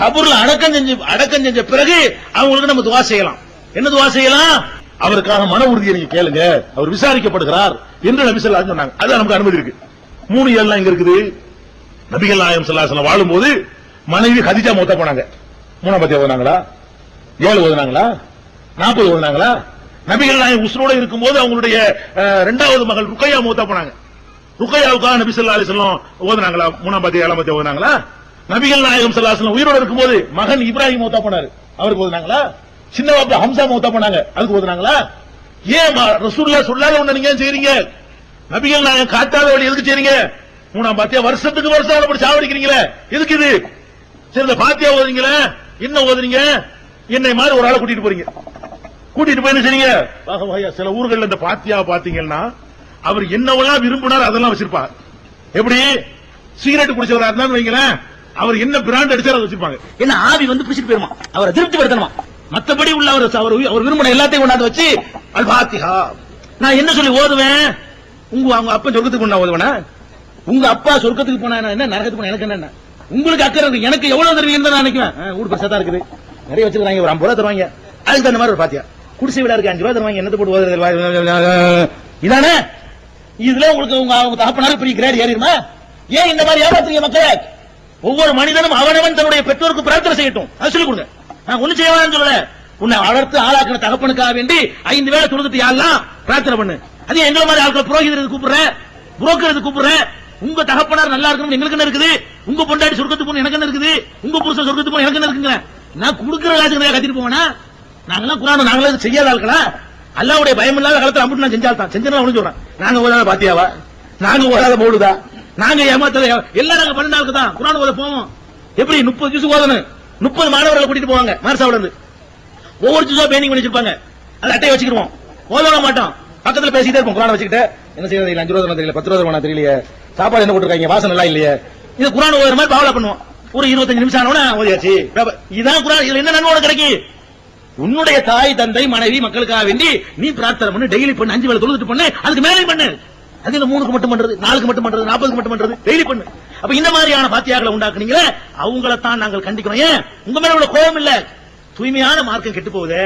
கபூர்ல அடக்கம் செஞ்சு அடக்கம் செஞ்ச பிறகு அவங்களுக்கு நம்ம துவா செய்யலாம். என்ன துவா செய்யலாம்? அவருக்கான மன உறுதியை நீங்க கேளுங்க. அவர் விசாரிக்கப்படுகிறார் என்று நபி சொல்லா சொன்னாங்க. அது நமக்கு அனுமதி இருக்கு. மூணு எல்லாம் இங்க இருக்குது? நபிகள் நாயம் நாயகம் வாழும் போது மனைவி ஹதிஜா மூத்தா போனாங்க. மூணாம் பத்தி ஓதுனாங்களா? ஏழு ஓதுனாங்களா? நாற்பது ஓதுனாங்களா? நபிகள் நாயம் உசுரோட இருக்கும்போது அவங்களுடைய அஹ், இரண்டாவது மகள் ருக்கையா மூத்த போனாங்க. ருக்கையாவுக்காக நபி சொல்லா அலிசல்லாம் ஓதுனாங்களா? மூணாம் பத்தி ஏழாம் பத்தி ஓதுனாங்களா? நபிகள் நாயகம் சல்லாசலம் உயிரோடு இருக்கும்போது மகன் இப்ராஹிம் மௌத்தா போனாரு. அவருக்கு ஓதுனாங்களா சின்ன பாப்பா ஹம்சா மௌத்தா போனாங்க. அதுக்கு ஓதுனாங்களா ஏன் ரசூல்லா சொல்லாத ஒண்ணு நீங்க ஏன் செய்றீங்க? நபிகள் நாயகம் காத்தாத வழி எதுக்கு செய்றீங்க? மூணாம் பாத்தியா வருஷத்துக்கு வருஷம் அப்படி சாவடிக்கிறீங்களே எதுக்கு இது? சரி இந்த பாத்தியா ஓதுறீங்களே என்ன ஓதுறீங்க என்னை மாதிரி ஒரு ஆளை கூட்டிட்டு போறீங்க. கூட்டிட்டு போய் என்ன செய்றீங்க? சில ஊர்கள்ல இந்த பாத்தியா பாத்தீங்கன்னா அவர் என்னவெல்லாம் விரும்பினார் அதெல்லாம் வச்சிருப்பார். எப்படி? சிகரெட் குடிச்சவரா இருந்தாலும் வைங்களேன். அவர் என்ன பிராண்ட் அடிச்சாரு அதை வச்சிருப்பாங்க. என்ன ஆவி வந்து பிடிச்சிட்டு போயிருமா? அவரை திருப்திப்படுத்தணுமா மத்தபடி உள்ள அவர் அவர் அவர் விரும்பின எல்லாத்தையும் கொண்டாந்து வச்சு அல் பாத்திஹா நான் என்ன சொல்லி ஓதுவேன்? உங்க அவங்க அப்பா சொர்க்கத்துக்கு போனா ஓதுவேனா? உங்க அப்பா சொர்க்கத்துக்கு போனா என்ன நரகத்துக்கு போனா எனக்கு என்ன உங்களுக்கு அக்கறை இருக்கு. எனக்கு எவ்வளவு தருவீங்கன்னு நான் நினைக்குவேன். ஊடு பெருசா தான் இருக்குது. நிறைய வச்சிருக்காங்க ஒரு ஐம்பது ரூபா தருவாங்க. அதுக்கு தகுந்த மாதிரி ஒரு பாத்தியா. குடிசை வீடா இருக்கு அஞ்சு ரூபா தருவாங்க. என்னத்தை போட்டு ஓதுறது? இதானே? இதுல உங்களுக்கு உங்க அவங்க தகப்பனாலும் பெரிய கிரேட் ஏறிடுமா? ஏன் இந்த மாதிரி ஏமாத்துறீங்க மக்களே? ஒவ்வொரு மனிதனும் அவனவன் தன்னுடைய பெற்றோருக்கு பிரார்த்தனை செய்யட்டும். அது சொல்லிக் கொடுங்க. நான் ஒண்ணு செய்ய சொல்லல. உன்னை வளர்த்து ஆளாக்கின தகப்பனுக்காக வேண்டி ஐந்து வேளை தொழுதுட்டு யாரெல்லாம் பிரார்த்தனை பண்ணு. அது எங்களை மாதிரி ஆட்கள் புரோகிதருக்கு கூப்பிடுற? புரோக்கர் கூப்பிடுற? உங்க தகப்பனார் நல்லா இருக்கணும் எங்களுக்கு என்ன இருக்குது? உங்க பொண்டாடி சொர்க்கத்துக்கு போன எனக்கு என்ன இருக்குது? உங்க புருஷன் சொர்க்கத்து போன எனக்கு என்ன இருக்குங்க நான் கொடுக்குற காசுக்கு கத்திட்டு போவேனா? நாங்களாம் குரான் நாங்களே செய்யாத ஆட்களா? அல்லாவுடைய பயம் இல்லாத காலத்தில் அம்பிட்டு நான் செஞ்சால் தான் செஞ்சா ஒண்ணு சொல்றேன். நாங்க ஓடாத பாத்தியாவா? நாங்க ஓடாத போடுதா? நாங்க ஏமாத்தல. எல்லாரும் நாங்க பன்னெண்டு தான். குரான் ஓத போவோம். எப்படி? முப்பது ஜூஸ் ஓதணும் முப்பது மாணவர்களை கூட்டிட்டு போவாங்க மாரசாவில இருந்து. ஒவ்வொரு ஜூஸா பெயிண்டிங் பண்ணி வச்சிருப்பாங்க அது அட்டையை வச்சுக்கிடுவோம். ஓத மாட்டோம். பக்கத்துல பேசிட்டே இருப்போம் குரான் வச்சுக்கிட்டு. என்ன செய்யறது இல்ல அஞ்சு ரூபா தெரியல பத்து ரூபா தெரியலையே. சாப்பாடு என்ன போட்டுருக்காங்க? வாசம் நல்லா இல்லையே. இது குரான் ஓதுற மாதிரி பாவலா பண்ணுவோம். ஒரு இருபத்தஞ்சு நிமிஷம் ஆனோட ஓதியாச்சு. இதான் குரான். இதுல என்ன நன்மை கிடைக்கு? கிடைக்கும் உன்னுடைய தாய் தந்தை மனைவி மக்களுக்காக வேண்டி நீ பிரார்த்தனை பண்ணு டெய்லி பண்ணு அஞ்சு வேலை தொழுதுட்டு பண்ணு அதுக்கு மேலே பண்ணு. அது இந்த மூணுக்கு மட்டும் பண்றது நாலுக்கு மட்டும் பண்றது நாற்பதுக்கு மட்டும் பண்றது டெய்லி பண்ணு. அப்ப இந்த மாதிரியான பாத்தியாக்களை உண்டாக்குனீங்களே அவங்கள தான் நாங்கள் கண்டிக்கிறோம் ஏன்? உங்க மேல உள்ள கோபம் இல்ல. தூய்மையான மார்க்கம் கெட்டு போகுது.